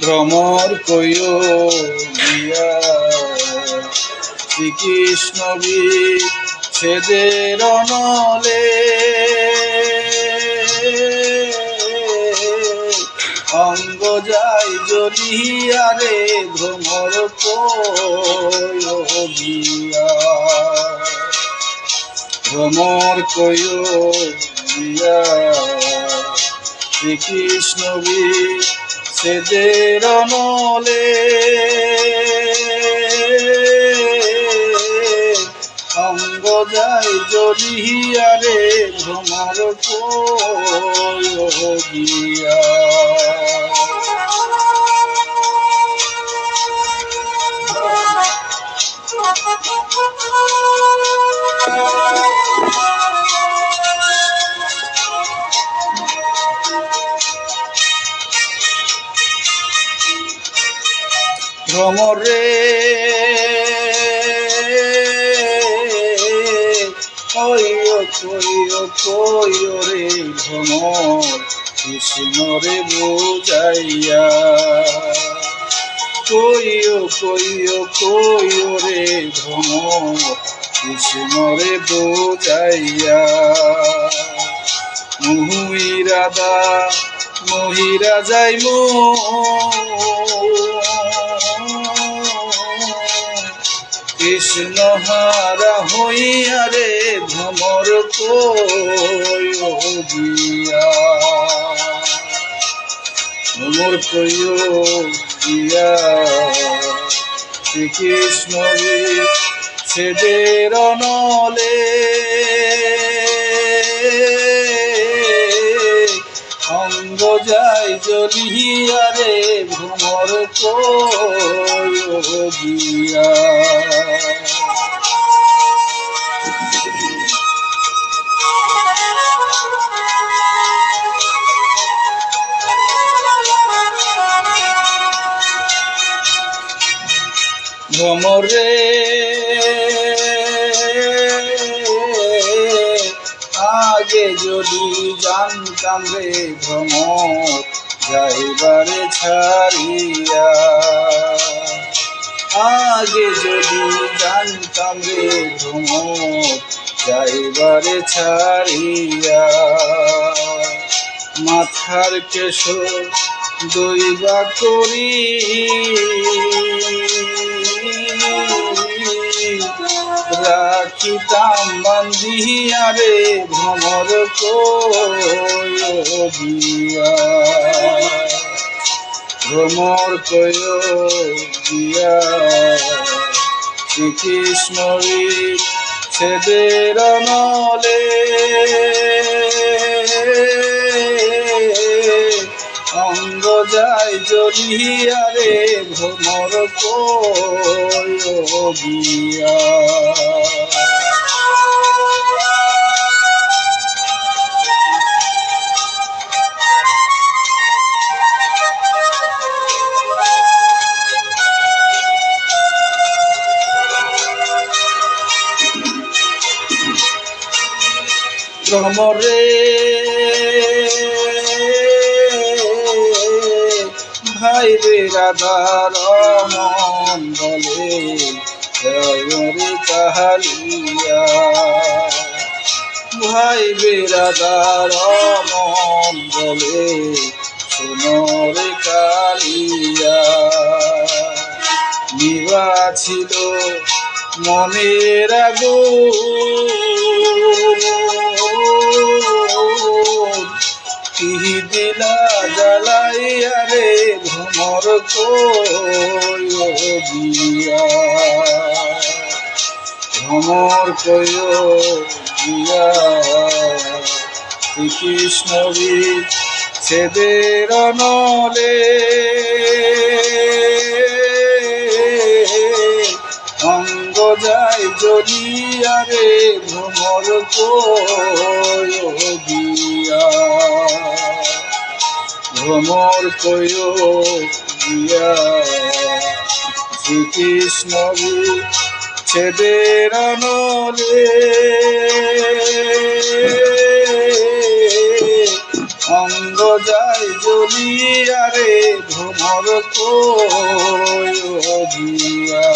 ভ্রমর কইও গিয়া শ্রীকৃষ্ণ বি ছেদের নলে অঙ্গ যাই জ্বলিয়া রে ভ্রমর কইও গিয়া ভ্রমর কইও গিয়া শ্রীকৃষ্ণ সেদের নলে অঙ্গ যায় জ্বলিয়া রে ভ্রমর গিয়া ভ্রমরে কইও কইও কইও রে ভ্রমর, কৃষ্ণরে বুঝাইয়া। কইও কইও কইও রে কৃষ্ণরে বুঝাইয়া। মহিরাদা মহিরা যাই কৃষ্ণ হারা হইয়া রে ভ্রমর কইয়া ভ্রমর কইয়া শ্রীকৃষ্ণ নলে অঙ্গ যাই জ্বলিয়া রে ভ্রমর কইয়া ভ্রমরে আগে যদি জানতাম রে ভ্রমর যাইবারে ছাড়িয়া। আগে যদি জানতাম রে ভ্রমর যাইবারে ছাড়িয়া। মাথার কেশর দইবা করি। রাখিতাম বান্ধিয়া রে ভ্রমর কইয়া ভ্রমর কইয়া শ্রীকৃষ্ণরী ছেদের নলে অঙ্গ যাই জ্বলিয়া রে ভ্রমর কইয়া ভ্রমরে ভাই রে রাধার মন বলে জয় রে কাহালিয়া। ভাই রে রাধার বলে সোনর কালিয়া। নিবা ছিল মনের আগুন কি দিলা জ্বালাইয়া রে ভ্রমর কইয়া ভ্রমর কইয়া শ্রীকৃষ্ণ ছেদের নলে অঙ্গ যাই জড়িয়া রে ভ্রমর কইয়া ভ্রমর কইয়া শ্রীকৃষ্ণ ছেদের নলে অঙ্গ যায় জ্বলিয়া রে ভ্রমর জিয়া